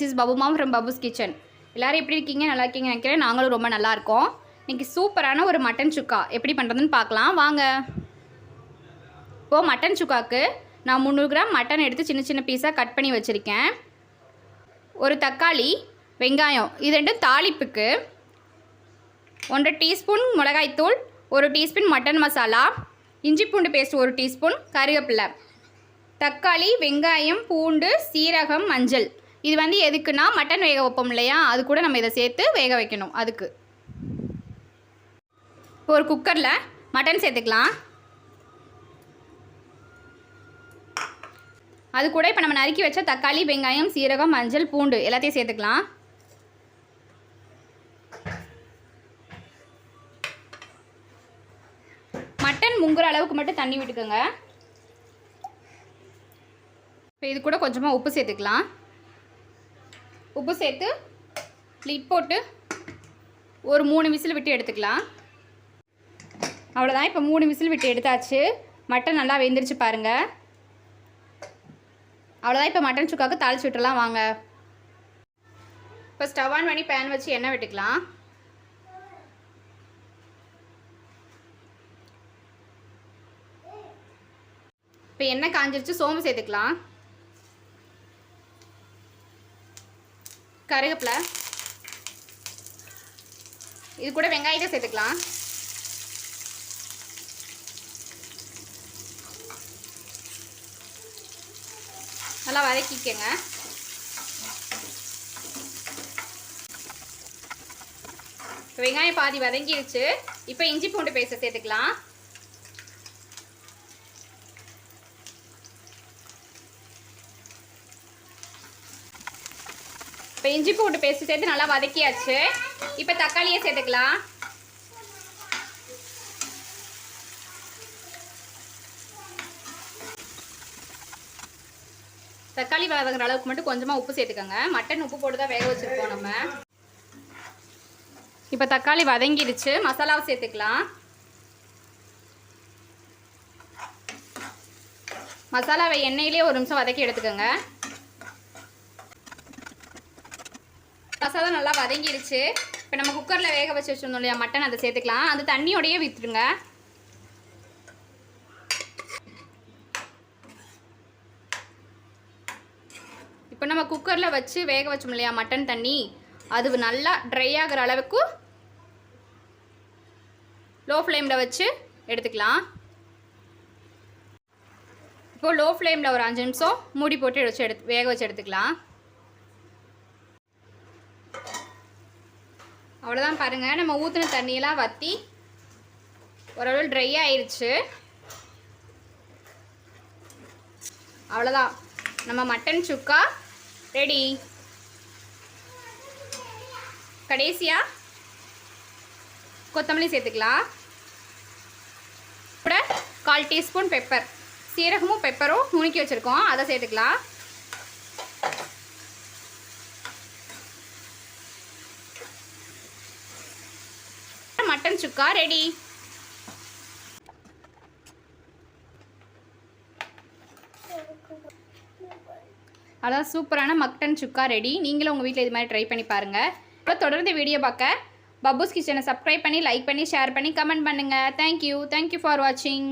From Babu's kitchen எல்லோரும் எப்படி இருக்கீங்க? நல்லா இருக்கீங்க நினைக்கிறேன். நாங்களும் ரொம்ப நல்லா இருக்கோம். இன்றைக்கி சூப்பரான ஒரு மட்டன் சுக்கா. எப்படி பண்ணுறதுன்னு பார்க்கலாம். வாங்க. இப்போது மட்டன் சுக்காவுக்கு நான் முந்நூறு கிராம் மட்டன் எடுத்து சின்ன சின்ன பீஸாக கட் பண்ணி வச்சுருக்கேன். ஒரு தக்காளி வெங்காயம் இது ரெண்டும் தாளிப்புக்கு ஒன்றரை டீஸ்பூன் மிளகாய்த்தூள் ஒரு டீஸ்பூன் மட்டன் மசாலா இஞ்சி பூண்டு பேஸ்ட் ஒரு டீஸ்பூன் கருவேப்பிலை தக்காளி வெங்காயம் பூண்டு சீரகம் மஞ்சள். இது வந்து எதுக்குன்னா மட்டன் வேக வைப்போம் இல்லையா? அது கூட நம்ம இதை சேர்த்து வேக வைக்கணும். அதுக்கு. இப்போ ஒரு குக்கரில் மட்டன் சேர்த்துக்கலாம். அது கூட இப்போ நம்ம நறுக்கி வச்ச தக்காளி வெங்காயம் சீரகம் மஞ்சள் பூண்டு எல்லாத்தையும் சேர்த்துக்கலாம். மட்டன் முங்குற அளவுக்கு மட்டும் தண்ணி விட்டுக்கோங்க. இப்போ இது கூட கொஞ்சமாக உப்பு சேர்த்துக்கலாம். உப்பு சேர்த்து லிட் போட்டு ஒரு மூணு விசில் விட்டு எடுத்துக்கலாம். அவ்வளோதான் இப்போ மூணு விசில் விட்டு எடுத்தாச்சு. மட்டன் நல்லா வெந்துருச்சு பாருங்கள் அவ்வளோதான் இப்போ மட்டன் சுக்காவுக்கு தாளிச்சு விட்டுலாம் வாங்க. இப்போ ஸ்டவ் ஆன் பண்ணி பேன் வச்சு எண்ணெய் விட்டுக்கலாம். இப்போ எண்ணெய் காஞ்சிருச்சு சோம்பு சேர்த்துக்கலாம். கருகப்பில் இது கூட வெங்காயத்தை சேர்த்துக்கலாம். நல்லா வதக்கிக்கங்க. வெங்காயம் பாதி வதங்கிடுச்சு இப்போ இஞ்சி பூண்டு பேஸ்ட்டை சேர்த்துக்கலாம். இப்போ இஞ்சி பூண்டு பேஸ்ட் சேர்த்து நல்லா வதக்கியாச்சு. இப்போ தக்காளியை சேர்த்துக்கலாம். தக்காளி வதங்குற அளவுக்கு மட்டும் கொஞ்சமாக உப்பு சேர்த்துக்கோங்க. மட்டன் உப்பு போட்டு தான் வேக வச்சுருக்கோம் நம்ம. இப்போ தக்காளி வதங்கிடுச்சு. மசாலாவை சேர்த்துக்கலாம். மசாலாவை எண்ணெயிலே ஒரு நிமிஷம் வதக்கி எடுத்துக்கோங்க. மசாலா நல்லா வதங்கிடுச்சு. இப்போ நம்ம குக்கரில் வேக வச்சு வச்சுருந்தோம் இல்லையா மட்டன் அதை சேர்த்துக்கலாம். அந்த தண்ணியோடையே விற்றுருங்க இப்போ நம்ம குக்கரில் வச்சு வேக வச்சோம் இல்லையா மட்டன் தண்ணி. அது நல்லா ட்ரை ஆகிற அளவுக்கு லோ ஃப்ளேமில் வச்சு எடுத்துக்கலாம். இப்போது லோ ஃப்ளேமில் ஒரு அஞ்சு நிமிஷம் மூடி போட்டு வச்சு எடுத்து வேக வச்சு எடுத்துக்கலாம். அவ்வளோதான் பாருங்கள் நம்ம ஊற்றின தண்ணியெல்லாம் வற்றி ஓரளவு ட்ரை ஆயிடுச்சு அவ்வளோதான் நம்ம மட்டன் சுக்கா ரெடி கடைசியாக கொத்தமல்லி சேர்த்துக்கலாம். கூட கால் டீஸ்பூன் பெப்பர் சீரகமும் பெப்பரும் நுணுக்கி வச்சுருக்கோம். அதை சேர்த்துக்கலாம். Mutton chukka ready. அதான் சூப்பரான மட்டன் சுக்கா ரெடி. நீங்களும் உங்கள் வீட்டில் இது மாதிரி ட்ரை பண்ணி பாருங்கள் இப்போ தொடர்ந்து வீடியோ பார்க்க. பப்பூஸ் கிச்சனை சப்ஸ்கிரைப் பண்ணி லைக் பண்ணி ஷேர் பண்ணி கமெண்ட் பண்ணுங்கள் தேங்க்யூ தேங்க்யூ ஃபார் வாட்சிங்